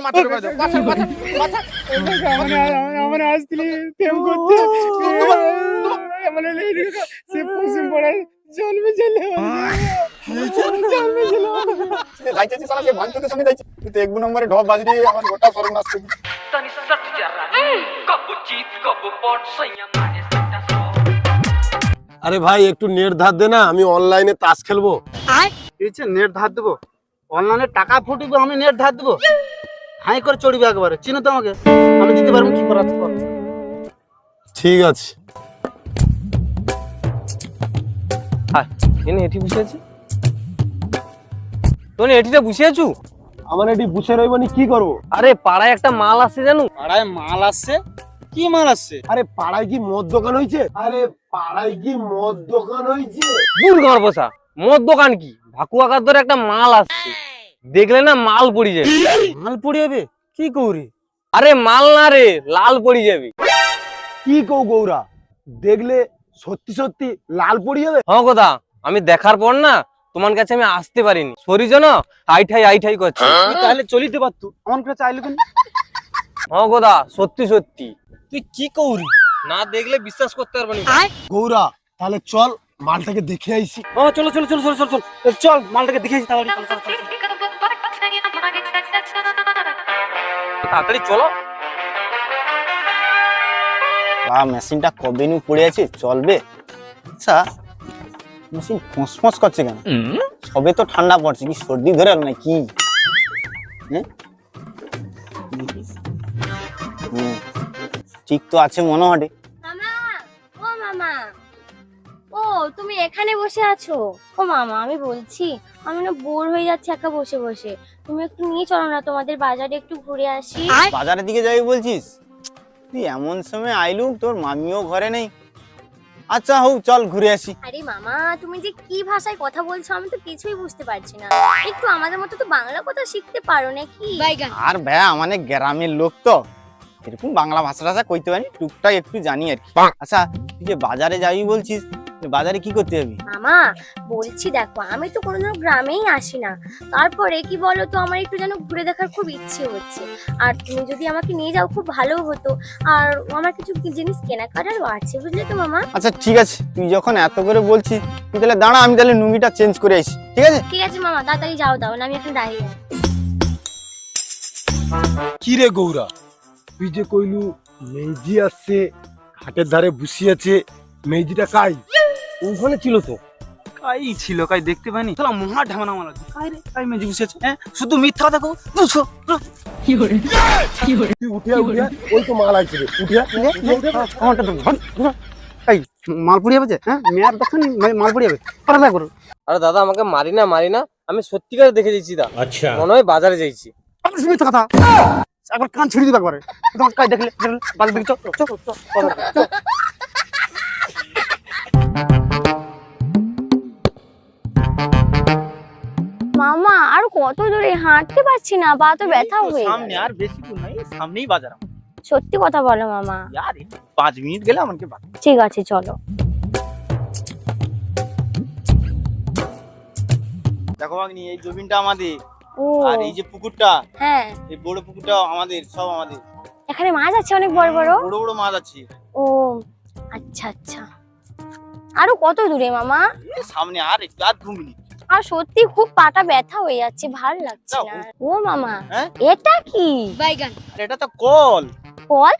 করে মাথা ঢুকাই দাও। মাথা মাথা মাথা আমার আমার আসলে প্রেম করতে। আমার সে পশ্চিম পড়ায় জন্মে চলে জন্মে চলে যাইতেছি সালা সে ভাঙতে সঙ্গে যাইছে। তুই এক নম্বরে ঢপ বাজরি আমার গোটা করবি আরে ভাই একটু নেট ধার দে না আমি অনলাইনে তাস খেলব। নেট ধার দেবো। অনলাইনে টাকা ফুটিবে আমি নেট ধার দেবো। হাই করে চড়িবে একবারে। চিনো তো আমাকে। আমি দিতে পারব কি করার ঠিক আছে। এনে এটি বসে আছে? তোর এটিটা বসে আছু? আমার এটি বুঝে রইবনি কি করব? আরে পাড়ায় একটা মাল আছে জানো? পাড়ায় মাল আসছে? কি মাল আসছে? আরে পাড়ায় কি মদ দোকান হয়েছে আরে পাড়ায় কি মদ দোকান হয়েছে দূর ঘর বসা। মদ দোকান কি? ভাকুয়াকার ধরে একটা মাল আসছে। দেখলে না মাল পড়ি যাবে। মাল পড়ে যাবে? কি কৌরি? আরে মাল না রে লাল পড়ি যাবে। কি কৌ গৌরা? দেখলে সত্যি সত্যি লাল পড়ে যাবে? হ্যাঁ কথা আমি দেখার পর না তোমার কাছে আমি আসতে পারিনি। শরীর যেন আইঠাই আইঠাই করছে। তুই তাহলে চলিতে পারতো। আমার কাছে চাইলে কেন? হ্যাঁ কথা সত্যি সত্যি। তুই কি কৌরি? না দেখলে বিশ্বাস করতে পারব না। গৌরা তাহলে চল মালটাকে দেখে আইসি। ও চলো চলো চলো চলো চলো চল চল মালটাকে তাহলে। চল, চল, চল। তাড়াতাড়ি চলো। বা মেশিনটা কবে নু পড়ে আছে? চলবে? আচ্ছা মেশিন ফোঁস করছে কেন? সবে তো ঠান্ডা পড়ছে কি সর্দি ধরে না কি? ঠিক তো আছে মনে হয় তুমি এখানে বসে আছো? ও মামা আমি বলছি আমি না বোর হয়ে যাচ্ছি একা বসে বসে। তুমি একটু নিয়ে চলো না তোমাদের বাজারে একটু ঘুরে আসি। বাজারের দিকে যাবি বলছিস? তুই এমন সময় আইলু তোর মামিও ঘরে নেই। আচ্ছা হোক চল ঘুরে আসি। আরে মামা তুমি যে কি ভাষায় কথা বলছো আমি তো কিছুই বুঝতে পারছি না। একটু আমাদের মতো তো বাংলা কথা শিখতে পারো নাকি? আর ভাইয়া মানে গ্রামের লোক তো। এরকম বাংলা ভাষা টাষা কইতে পারি টুকটাক একটু জানি আর কি। আচ্ছা তুই যে বাজারে যাবি বলছিস বাজারে কি করতে যাবি? মামা বলছি দেখো আমি তো কোনোদিনও গ্রামেই আসি না। তারপরে কি বলো তো আমার একটু যেন ঘুরে দেখার খুব ইচ্ছে হচ্ছে। আর তুমি যদি আমাকে নিয়ে যাও খুব ভালো হতো। আর আমার কিছু জিনিস কেনাকাটারও আছে বুঝলে তো মামা? আচ্ছা ঠিক আছে। তুই যখন এত করে বলছিস তুই তাহলে দাঁড়া আমি তাহলে লুঙ্গিটা চেঞ্জ করে আসি। ঠিক আছে? ঠিক আছে মামা তাড়াতাড়ি যাও দাও না আমি এখন দাঁড়িয়ে আছি। কি রে গৌরা? তুই যে কইলু মেজি আসছে ঘাটের ধারে বসি আছে মেজিটা কাই? ওখানে ছিল তো? কাই ছিল কাই দেখতে পাইনি? তাহলে মহা ঢামনা মারা কাই রে? কাই মেজি বসে আছে হ্যাঁ? শুধু মিথ্যা কথা কও বুঝছ তুই উঠিয়া উঠিয়া ওই তো মাল রে উঠিয়া আমারটা তো ধর ধর। এই মাল পড়ে যাবে যে হ্যাঁ? মেয়ার দেখনি মাল পড়ে যাবে পারা করো। আরে দাদা আমাকে মারি না মারি না আমি সত্যিকার দেখে যাচ্ছি দা আচ্ছা। মনে হয় বাজারে যাইছি। আবার মিথ্যা কথা। একবার কান ছিড়ে দিবে একবারে। তোমার কাই দেখলে বাজার দিকে চল চল চল চল। মামা আর কত দূরে? হাঁটতে পারছি না পা তো ব্যথা হয়ে সামনে আর বেশি দূর নাই সামনেই বাজার সত্যি কথা বলো মামা। এই পাঁচ মিনিট গেলে আমাকে ঠিক আছে চলো। দেখো বাগনি এই জমিনটা আমাদের। আর এই যে পুকুরটা হ্যাঁ। এই বড় পুকুরটা আমাদের সব আমাদের। এখানে মাছ আছে অনেক বড় বড়? বড় বড় মাছ আছে। ও আচ্ছা আচ্ছা। আরও কত দূরে মামা? সামনে আর একটু আর দু মিনিট। আর সত্যি খুব পাটা ব্যথা হয়ে যাচ্ছে ভালো লাগছে না ও মামা হ্যাঁ? এটা কি? আর এটা তো কল। কল?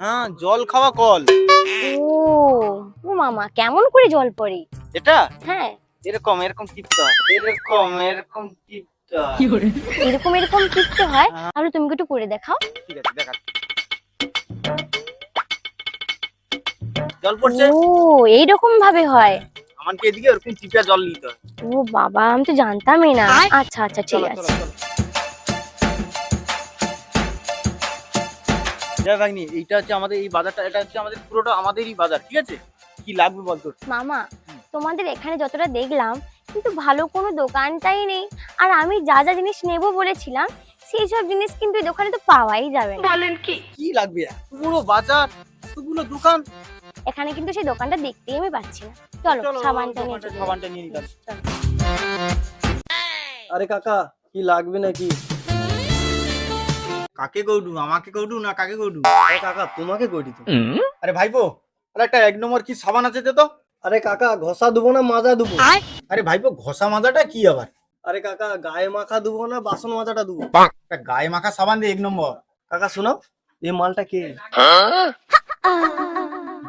হ্যাঁ জল খাওয়া কল। ও ও মামা কেমন করে জল পড়ে? এটা? হ্যাঁ। এরকম এরকম টিপটা। এরকম এরকম টিপটা। এরকম এরকম টিপতে হয়? হ্যাঁ। তাহলে তুমি একটু করে দেখাও। ঠিক আছে দেখা জল পড়ছে। ও এইরকম ভাবে হয়? আমাকে এদিকে ওরকম টিপা জল নিতে হয়। ও বাবা আমি তো জানতামই না। আচ্ছা আচ্ছা ঠিক আছে। ভাগ্নি এইটা হচ্ছে আমাদের এই বাজারটা এটা হচ্ছে আমাদের পুরোটা আমাদেরই বাজার ঠিক আছে? কি লাগবে বল তোর? মামা তোমাদের এখানে যতটা দেখলাম কিন্তু ভালো কোনো দোকানটাই নেই। আর আমি যা যা জিনিস নেব বলেছিলাম সেই সব জিনিস কিন্তু এই দোকানে তো পাওয়াই যাবে না। কি? কি লাগবে? পুরো বাজার এতগুলো দোকান এখানে কিন্তু সেই দোকানটা দেখতেই আমি পাচ্ছি না। চলো সাবানটা নিয়ে সাবানটা নিয়ে নিতে চলো। আরে কাকা কি লাগবে নাকি? কাকে কৌডু? আমাকে কৌডু না কাকে কৌডু? আরে কাকা তোমাকে করি তো। আরে ভাইপো আরে একটা এক নম্বর কি সাবান আছে দে তো। আরে কাকা ঘষা দেবো না মাজা দেবো আরে ভাইপো ঘষা মাজাটা কি আবার? আরে কাকা গায়ে মাখা দেবো না বাসন মাজাটা দেবো একটা গায়ে মাখা সাবান দে এক নম্বর। কাকা শোনো এই মালটা কে?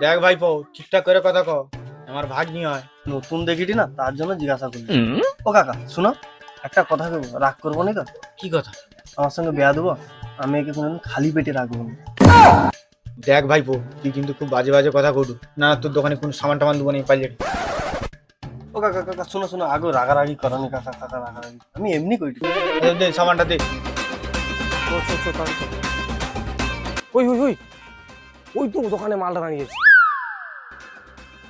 দেখ ভাই ভাইপো ঠিকঠাক করে কথা কও। আমার ভাগ্নি হয়। নতুন দেখিটি না তার জন্য জিজ্ঞাসা করি ও কাকা শোনো একটা কথা বলব রাগ করব না তো? কি কথা? আমার সঙ্গে বেয়া দেবো আমি একে কোনোদিন খালি পেটে রাখব না। দেখ ভাইপো তুই কিন্তু খুব বাজে বাজে কথা কৌডু না তোর দোকানে কোনো সামান টামান দেবো না পাইলে। ও কাকা কাকা শোনো শোনো আগে রাগারাগি করো না কাকা কাকা রাগারাগি। আমি এমনি করি দে, দে সামানটা দে। ওই ওই ওই। ওই তো দোকানে মালটা দাঁড়িয়েছে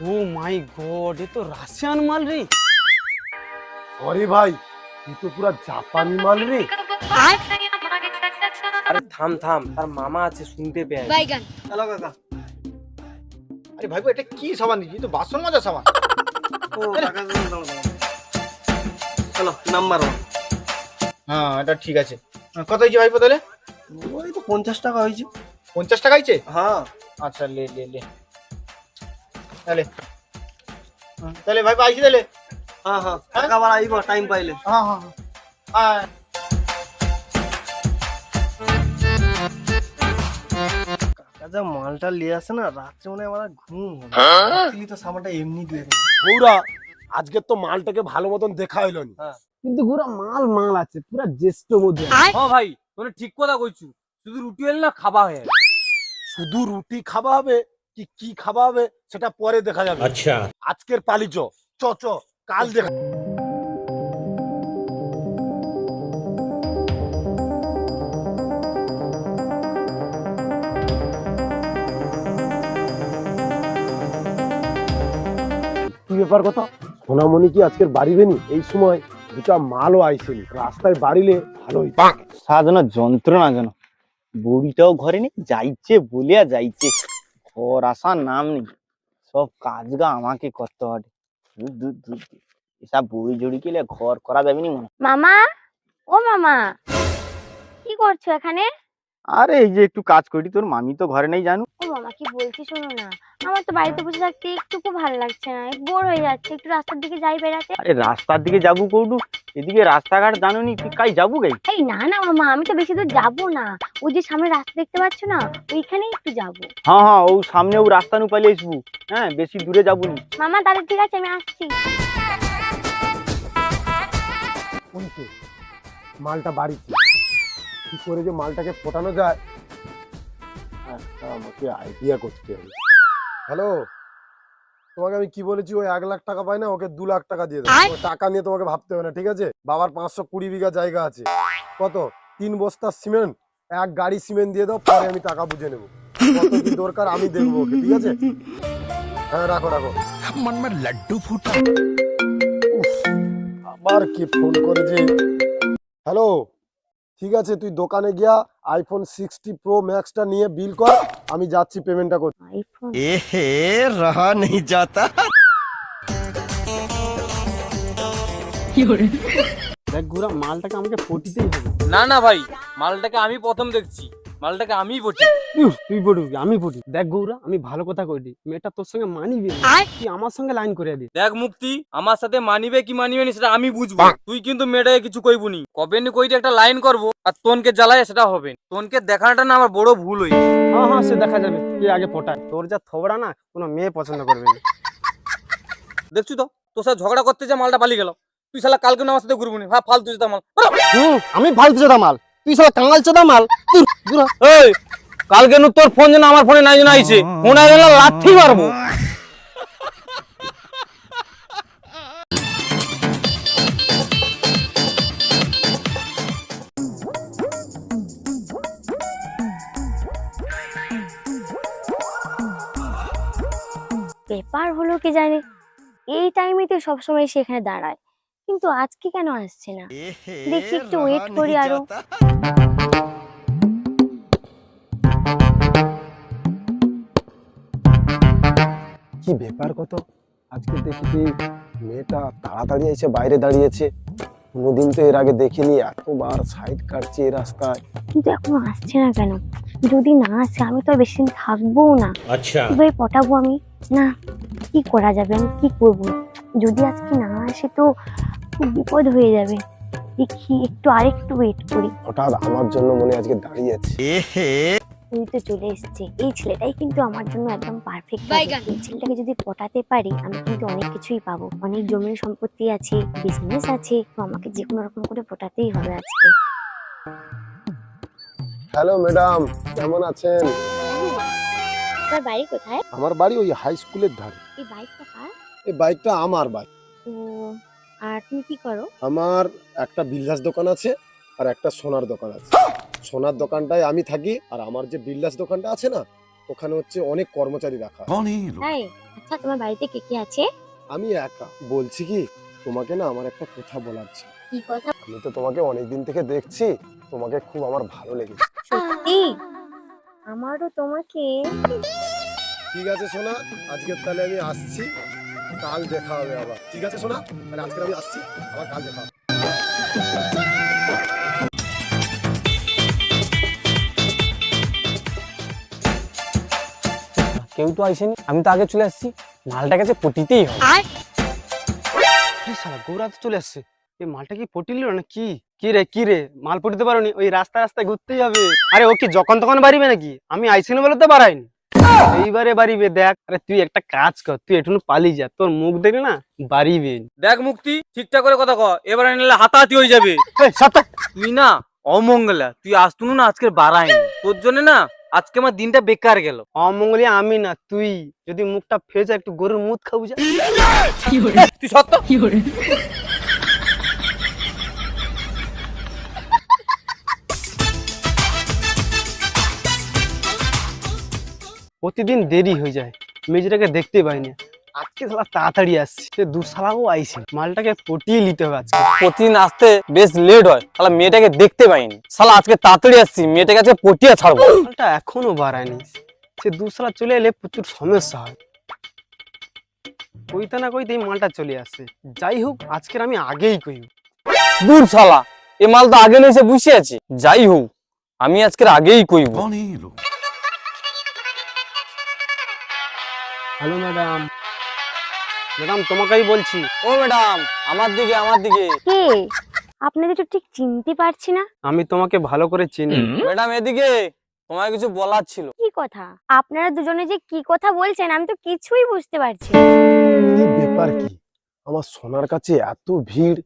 ও মাই গড এ তো রাশিয়ান মাল রে। আরে ভাই তুই তো পুরা জাপানি মাল রে। আরে? থাম থাম তার মামা আছে শুনতে পেয়ে হ্যালো কাকা। আরে ভাইপো এটা কি সাবান? দিচ্ছি তো বাসন মাজা সাবান। ও কাকা হ্যালো নাম্বার ওয়ান হ্যাঁ এটা ঠিক আছে। কত হয়েছে ভাইপো তাহলে ওই তো পঞ্চাশ টাকা হয়েছে। পঞ্চাশ টাকা হয়েছে? হ্যাঁ। আচ্ছা লে লে লে। তাহলে। হ্যাঁ, তাহলে ভাইপো আইছি তাহলে? হ্যাঁ হ্যাঁ আবার আইব টাইম পাইলে। হ্যাঁ হ্যাঁ হ্যাঁ। যা মালটা নিয়ে আসে না রাত্রে মনে হয় আমার ঘুম হবে তো সামানটা এমনি দিয়ে গৌরা আজকে তো মালটাকে ভালো মতন দেখা হইল নি। কিন্তু পুরা মাল মাল আছে পুরা জ্যেষ্ঠ মধ্যে হ্যাঁ ভাই তোনে ঠিক কথা কইছু। শুধু রুটি এল না খাবা হয়ে। শুধু রুটি খাওয়া হবে কি কি খাওয়া হবে সেটা পরে দেখা যাবে। আচ্ছা। আজকের পালি চ চ চ কাল দেখা কি ব্যাপার কথা? সোনামণি কি আজকের বাড়িবে নি এই সময় দুটা মালও আইসেনি রাস্তায় বাড়িলে ভালোই। সাধনা যন্ত্রণা যেন। বুড়িটাও ঘরে নেই যাইছে বলিয়া যাইছে। ঘর আসার নাম নেই। সব কাজগা আমাকে করতে হবে। এসব বুড়ি জুড়ি গেলে ঘর করা যাবে নি মনে মামা? ও মামা! কি করছ এখানে? আরে এই যে একটু কাজ করি তোর মামি তো ঘরে নেই জানো? ও মামা কি বলছি শোনো না। আমার তো বাড়িতে বসে থাকতে একটুকু ভালো লাগছে না বোর হয়ে যাচ্ছে একটু রাস্তার দিকে যাই বেড়াতে। আরে রাস্তার দিকে যাব কৌটু এদিকে রাস্তাঘাট জানো নি তুই কাই যাব গাই এই না না মামা আমি তো বেশি দূর যাব না। ওই যে সামনে রাস্তা দেখতে পাচ্ছ না ওইখানেই একটু যাব। হ্যাঁ হ্যাঁ ও সামনে ও রাস্তা নু পালিয়ে আসব। হ্যাঁ বেশি দূরে যাব নি মামা তাহলে ঠিক আছে আমি আসছি। মালটা বাড়িতে। কি করে যে মালটাকে ফোটানো যায়? একটা আমাকে আইডিয়া করতে হবে। হ্যালো তোমাকে আমি কি বলেছি ওই এক লাখ টাকা পাই না ওকে দু লাখ টাকা দিয়ে দেবো। টাকা নিয়ে তোমাকে ভাবতে হবে না ঠিক আছে? বাবার পাঁচশো কুড়ি বিঘা জায়গা আছে। কত? তিন বস্তা সিমেন্ট এক গাড়ি সিমেন্ট দিয়ে দাও পরে আমি টাকা বুঝে নেব। কত কি দরকার আমি দেখব ওকে ঠিক আছে? হ্যাঁ রাখো রাখো। উফ, আবার কি ফোন করেছে? হ্যালো ঠিক আছে তুই দোকানে গিয়া আইফোন সিক্সটি প্রো ম্যাক্সটা নিয়ে বিল কর আমি যাচ্ছি পেমেন্টটা করতে। যাতা। দেখ গুরা মালটাকে আমাকে পটিতেই হবে। না না ভাই মালটাকে আমি প্রথম দেখছি। মালটাকে আমিই বটি উহ, তুই পড়বি আমি পড়ি। দেখ গৌরা আমি ভালো কথা কইটি মেয়েটা তোর সঙ্গে মানিবি না। তুই আমার সঙ্গে লাইন করে দি। দেখ মুক্তি আমার সাথে মানিবে কি মানিবে না সেটা আমি বুঝব। তুই কিন্তু মেয়েটাকে কিছু কইবুনি কবে নি কইতে একটা লাইন করব আর তোনকে জ্বালায় সেটা হবে না। তোনকে দেখানোটা না আমার বড় ভুল হয়েছে। হ্যাঁ হ্যাঁ সে দেখা যাবে। তুই আগে পটায়। তোর যা থবড়া না কোনো মেয়ে পছন্দ করবে না। দেখছু তো তোর সাথে ঝগড়া করতে যে মালটা পালিয়ে গেল। তুই শালা কালকে না আমার সাথে ঘুরবুনি হ্যাঁ ফালতু যেতে মাল। হুম আমি ফালতু চোদা মাল। তুই সব কাঙাল চোদা মাল? এই কালকে নু তোর ফোন যেন আমার ফোনে নাই যেন আইছে। ফোন আইলে লাঠি মারবো। ব্যাপার হলো কি জানি? এই টাইমে তো সবসময় সে এখানে দাঁড়ায়। কিন্তু আজকে কেন আসছে না? দেখি একটু ওয়েট করি আরও। কি ব্যাপার কত? আজকে দেখি কি মেয়েটা তাড়াতাড়ি এসে বাইরে দাঁড়িয়েছে। কোনোদিন তো এর আগে দেখিনি এতবার সাইড কাটছে এই রাস্তায়। কিন্তু এখনও আসছে না কেন? যদি না আসে আমি তো বেশি দিন থাকব না। আচ্ছা। কীভাবে পটাবো আমি? না কি করা যাবে? আমি কি করব? যদি আজকে না আসে তো খুব বিপদ হয়ে যাবে। দেখি একটু আরেকটু ওয়েট করি। হঠাৎ আমার জন্য মনে আজকে দাঁড়িয়েছে তুই তো চলে এসছে। এই ছেলেটাই কিন্তু আমার জন্য একদম পারফেক্ট এই ছেলেটাকে যদি পটাতে পারি আমি কিন্তু অনেক কিছুই পাবো। অনেক জমি সম্পত্তি আছে বিজনেস আছে তো আমাকে যে কোনো রকম করে পটাতেই হবে আজকে। হ্যালো ম্যাডাম কেমন আছেন? তোর বাড়ি কোথায়? আমার বাড়ি ওই হাই স্কুলের ধারে। এই বাইকটা কার? এই বাইকটা আমার বাইক তো আর তুমি কি করো? আমার একটা বিল্লাস দোকান আছে আর একটা সোনার দোকান আছে। সোনার দোকানটায় আমি থাকি আর আমার যে বিল্লাস দোকানটা আছে না ওখানে হচ্ছে অনেক কর্মচারী রাখা। তাই আচ্ছা তোমার বাড়িতে কে কে আছে? আমি একা। বলছি কি তোমাকে না আমার একটা কথা বলার ছিল। কি কথা? আমি তো তোমাকে অনেকদিন থেকে দেখছি তোমাকে খুব আমার ভালো লেগেছে। সত্যি? আমারও তোমাকে ঠিক আছে সোনা আজকে তাহলে আমি আসছি। কাল দেখা হবে আবার। ঠিক আছে সোনা? তাহলে আজকে আমি আসছি আবার কাল দেখা হবে। কেউ তো আইসেনি আমি তো আগে চলে আসছি। মালটা কাছে পটিতেই গৌরা তো চলে আসছে। এই মালটা কি পটিল না কি? কি রে কি রে? মাল পটিতে পারোনি ওই রাস্তা রাস্তায় ঘুরতেই হবে। আরে ও কি যখন তখন বাড়িবে নাকি? আমি আইসিনি বলে তো বাড়াইনি এইবারে বাড়িবে দেখ। আরে তুই একটা কাজ কর তুই একটু পালিয়ে যা। তোর মুখ দেখলে না বাড়িবে। দেখ মুক্তি ঠিকঠাক করে কথা কয় এবারে নিলে হাতাহাতি হয়ে যাবে। তুই না অমঙ্গলা তুই আসতুন না আজকে বাড়াইনি। তোর জন্য না আজকে আমার দিনটা বেকার গেল। অমঙ্গলি আমি না তুই যদি মুখটা ফেজা একটু গরুর মুখ খাবু যা। তুই সত্য? প্রতিদিন দেরি হয়ে যায়। মেয়েটাকে দেখতে পাইনি আজকে শালা তাড়াতাড়ি আসছে। সে দু শালাও আইছে। মালটাকে পটিয়ে নিতে হবে আজকে। প্রতিদিন আসতে বেশ লেট হয়। তাহলে মেয়েটাকে দেখতে পাইনি। শালা আজকে তাড়াতাড়ি আসছি। মেয়েটাকে আজকে পটিয়া ছাড়বো। মালটা এখনও বাড়ায়নি। সে দু শালা চলে এলে প্রচুর সমস্যা হয়। কইতে না কইতে এই মালটা চলে আসছে। যাই হোক আজকের আমি আগেই কই দূর শালা। এ মাল তো আগে এসে বসে আছে। যাই হোক আমি আজকের আগেই কইব। Hello madam. ম্যাডাম তোমাকেই বলছি। ও ম্যাডাম আমার দিকে আমার দিকে। কে? আপনাদের তো ঠিক চিনতে পারছি না। আমি তোমাকে ভালো করে চিনি। ম্যাডাম এদিকে তোমার কিছু বলার ছিল। কি কথা? আপনারা দুজনে যে কি কথা বলছেন আমি তো কিছুই বুঝতে পারছি না। কি ব্যাপার কি? আমার সোনার কাছে এত ভিড়।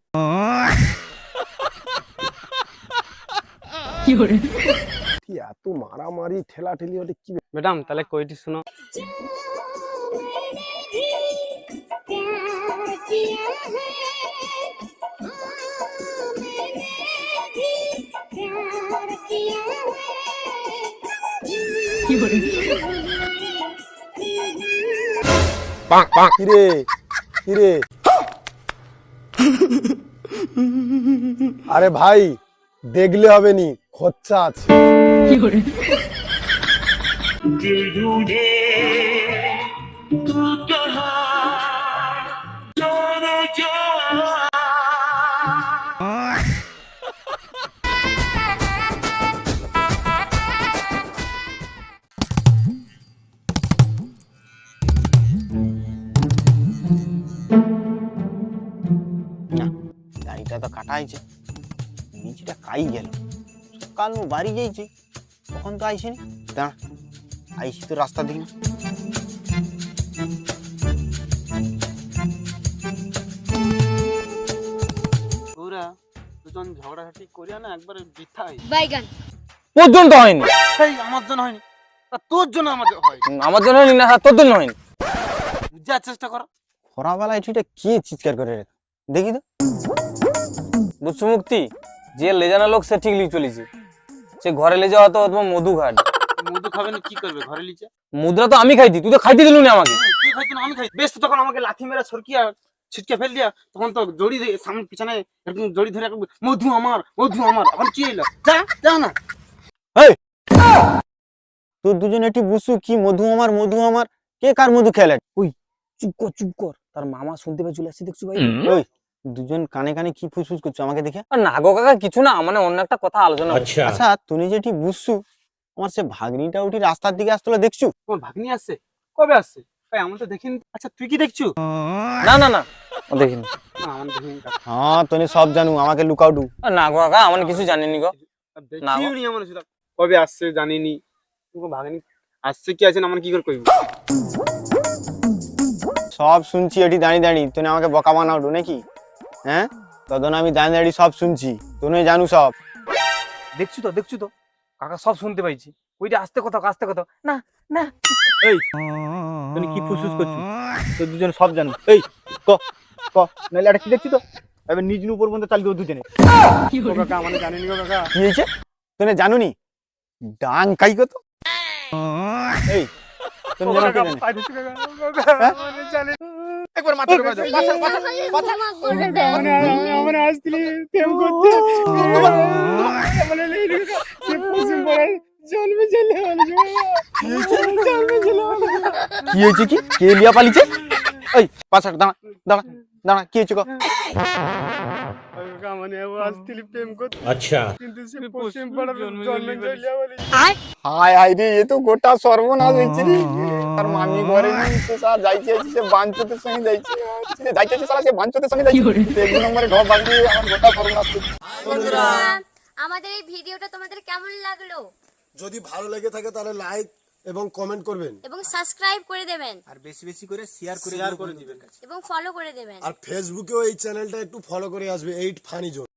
কি এত মারামারি ঠেলাঠেলি হলে কি ম্যাডাম তাহলে কইটি শুনো। কিরে? কিরে? আরে ভাই দেখলে হবে নি খরচা আছে। গাড়িটা সকাল নু বাড়ি যাইছে। তখন তো আইসেনি? দাঁড়া আইসি তো রাস্তা দেখি। ওরা দুজন ঝগড়াঝাটি করিয়া না একবারে বিথাই পর্যন্ত হয়নি। সেই আমার জন্য হয়নি। তা তোর জন্য আমাদের হয় আমার জন্য হয়নি না তোর জন্য হয়নি। বুঝার চেষ্টা কর। খরাবেলা এটিটা কে চিৎকার করে রে? দেখি তো। বুঝছ মুক্তি? যে লেজানা লোক সে ঠিক লিখে চলেছে। সে ঘরে লে যাওয়া তো তোমার মধু ঘাট মধু খাবে না কি করবে ঘরে লিচে মুদ্রা তো আমি খাইতি তুই তো খাইতে দিলু না আমাকে তুই খাইতো না আমি খাই বেশ তো তখন আমাকে লাথি মেরে সরকিয়া ছিটকে ফেল দিয়া তখন তো জড়ি দিয়ে সামনে পিছনে এরকম জড়ি ধরে মধু আমার মধু আমার এখন কি এলো যা যা না। এই তোর দুজন একটি বুসু কি মধু আমার মধু আমার? কে কার মধু খেলে? ওই চুপ কর চুপ কর। তার মামা শুনতে পেয়ে চলে আসছি দেখছ ভাই? ওই দুজন কানে কানে কি ফুসফুস করছ আমাকে দেখে? আর না গো কাকা কিছু না মানে অন্য একটা কথা আলোচনা হচ্ছে। আচ্ছা। তুমি যেটি বুঝছু আমার সে ভাগ্নিটা উঠি রাস্তার দিকে আসতে দেখছু? তোমার ভাগ্নি আসছে? কবে আসছে? ভাই আমার তো দেখিনি। আচ্ছা তুই কি দেখছু? না না না দেখিনি। না আমার দেখিনি হ্যাঁ তুমি সব জানু আমাকে লুকাউটু না গো কাকা আমার কিছু জানিনি গো। না দেখিনি আমার সেটা। কবে আসছে জানিনি। ভাগ্নি আসছে কি আছে না আমার কি করে কইব? সব শুনছি এটি দাঁড়িয়ে দাঁড়িয়ে তুমি আমাকে বকা বানাওটু নাকি? হ্যাঁ? তখন আমি দাঁড়িয়ে সব শুনছি। তুমি জানু সব। দেখছু তো দেখছু তো। কাকা সব শুনতে পাইছি। ওইটা আস্তে কথা আস্তে কথা। না না। তুমি কি ফুসফুস করছ? তো দুজন সব জানো। এই ক ক। নাহলে এটা কি দেখছি তো? এবার নিজ উপর পর্যন্ত চালিয়ে দেবো দুজনে। কাকা আমার জানিনি কাকা। কি হয়েছে? তুমি জানুনি ডাং কাই কত? এই তুমি জানো কাকা, কি জানে? একবার মাথা ঢুকাও দাও। পাশা, পাশা, পাশা। ক্ষমা আমার আসছিলি প্রেম করতে। বলে সে পশ্চিম পাড়ায় জন্মে চলে জন্মে চলে কি হয়েছে কি? কে লিয়া পালিছে? এই পাশা দাঁড়া দাঁড়া দাঁড়া কি হয়েছে গো? মানে আচ্ছা। কিন্তু সে পশ্চিম পাড়ার জন্মে চলে বলে হায় হায় রে এ তো গোটা সর্বনাশ হয়েছে রে। আর মামি ঘরে নেই সে যাইছে সে বাঞ্চতের সঙ্গে যাইছে। যাইছে আইছে, সে বাঞ্চতের সঙ্গে যাইছে। এক নম্বরে আমার গোটা সর্বনাশ বন্ধুরা আমাদের এই ভিডিওটা তোমাদের কেমন লাগল? যদি ভালো লেগে থাকে তাহলে লাইক এবং কমেন্ট করবেন। এবং সাবস্ক্রাইব করে দেবেন। আর বেশি বেশি করে শেয়ার করে শেয়ার করে দিবেন। এবং ফলো করে দেবেন। আর ফেসবুকেও এই চ্যানেলটা একটু ফলো করে আসবে এইট ফানি জোন